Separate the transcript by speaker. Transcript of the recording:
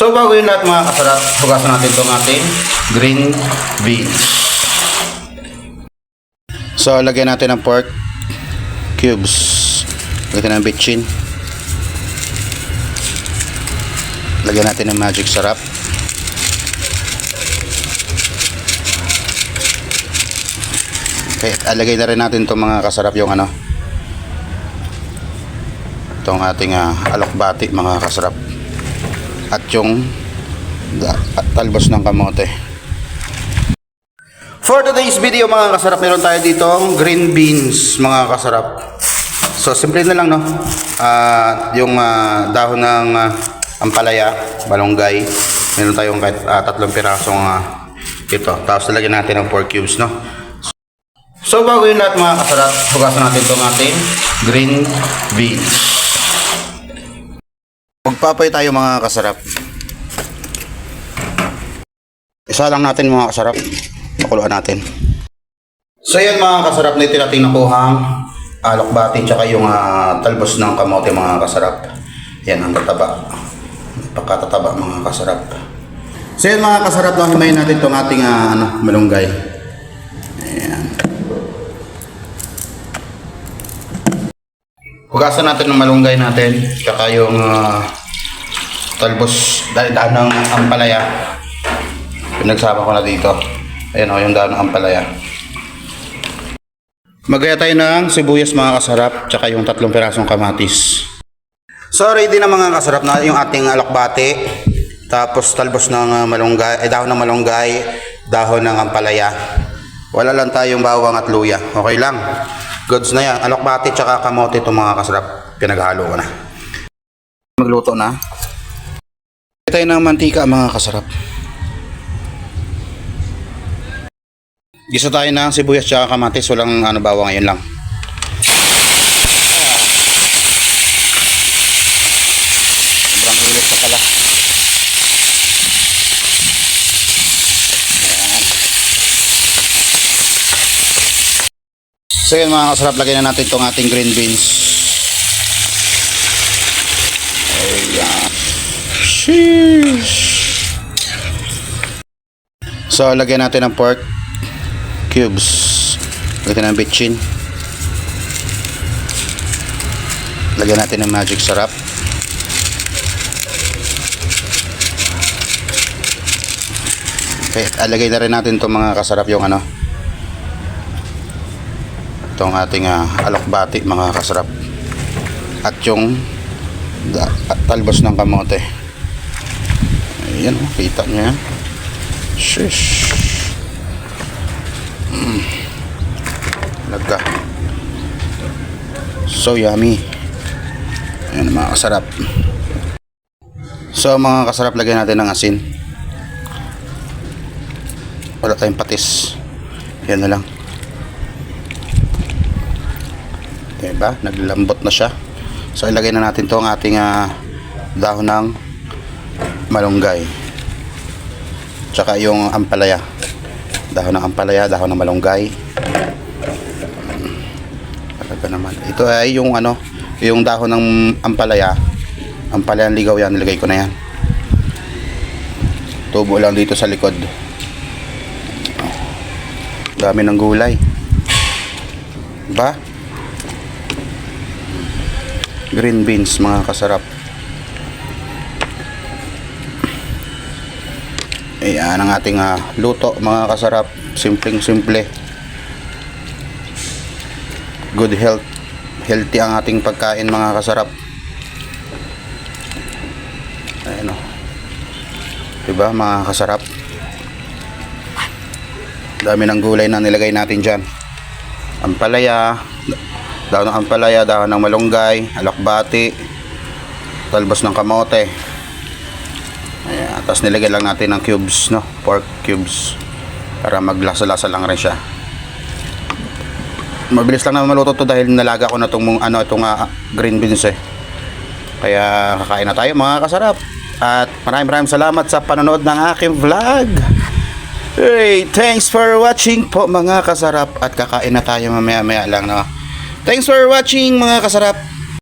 Speaker 1: So bago yung lahat mga kasarap, hugasan natin itong ating green beans. So lagyan natin ng pork cubes. Lagyan ng bitchin. Lagyan natin ng magic sarap. Okay, alagay na rin natin itong mga kasarap yung ano. Itong ating ah, alokbati mga kasarap. At yung talbos ng kamote. For today's video mga kasarap, meron tayo dito green beans mga kasarap. So simple na lang no. Ah, yung ah, dahon ng ah, ampalaya, balonggay. Meron tayong kahit ah, tatlong pirasong ah, ito. Tapos lalagyan natin ng 4 cubes no. So bago yung lahat mga kasarap, hugasan natin itong ating green beans. Magpapay tayo mga kasarap. Isa lang natin mga kasarap. Pakuluan natin. So yan mga kasarap na ito nating nakuhang alokbati tsaka yung ah, talbos ng kamote mga kasarap. Yan ang tataba. Pagkatataba mga kasarap. So yan mga kasarap, no, himayin natin itong ating ah, ano, malunggay. Ayan. Hugasan natin ng malunggay natin, tsaka yung ah, talbos, dahil ng ampalaya. Pinagsama ko na dito. Ayan o, yung dahon ng ampalaya. Magaya tayo ng sibuyas mga kasarap, tsaka yung tatlong pirasong kamatis. So ready na mga kasarap na yung ating alokbati. Tapos talbos ng ah, malunggay, eh, dahon ng malunggay, dahon ng ampalaya. Wala lang tayong bawang at luya. Okay lang. Goods na yan. Alokbati tsaka kamote itong mga kasarap. Pinaghalo ko na. Magluto na. Tayo ng mantika mga kasarap. Gisa tayo ng sibuyas tsaka kamatis. Walang ano bawang ngayon lang. Sobrang init na pala. So yun mga kasarap, lagyan na natin itong ating green beans. Ayan. Sheesh. So lagyan natin ng pork cubes. Lagyan ng bitchin. Lagyan natin ng magic sarap. Okay, alagay na rin natin itong mga kasarap yung ano. Itong ating ah, alokbati mga kasarap. At yung at talbos ng kamote. Ayan, kita nyo yan. Shish. Mm. Laga. So yummy. Ayan mga kasarap. So mga kasarap, lagyan natin ng asin. Wala tayong patis. Yan na lang. Diba? Naglambot na siya. So ilagay na natin to ang ating ah, dahon ng malunggay. Tsaka yung ampalaya. Dahon ng ampalaya, dahon ng malunggay. Talaga naman. Ito ay yung ano, yung dahon ng ampalaya. Ampalayang ligaw yan, nilagay ko na yan. Tubo lang dito sa likod. Dami ng gulay. Ba? Green beans, mga kasarap. Ayan ang ating ah, luto, mga kasarap. Simpleng simple. Good health. Healthy ang ating pagkain, mga kasarap. Ayan o. Diba, mga kasarap? Dami ng gulay na nilagay natin dyan. Ampalaya, dahon ng ampalaya, dahon ng malunggay, alakbati, talbos ng kamote. Ayan, tapos nilagay lang natin ng cubes, no? Pork cubes. Para maglasa-lasa lang rin siya. Mabilis lang naman maluto to dahil nalaga ko na itong, ano, itong ah, green beans eh. Kaya kakain na tayo mga kasarap. At maraming maraming salamat sa panonood ng aking vlog. Hey, thanks for watching po mga kasarap at kakain na tayo mamaya-maya lang no. Thanks for watching mga kasarap.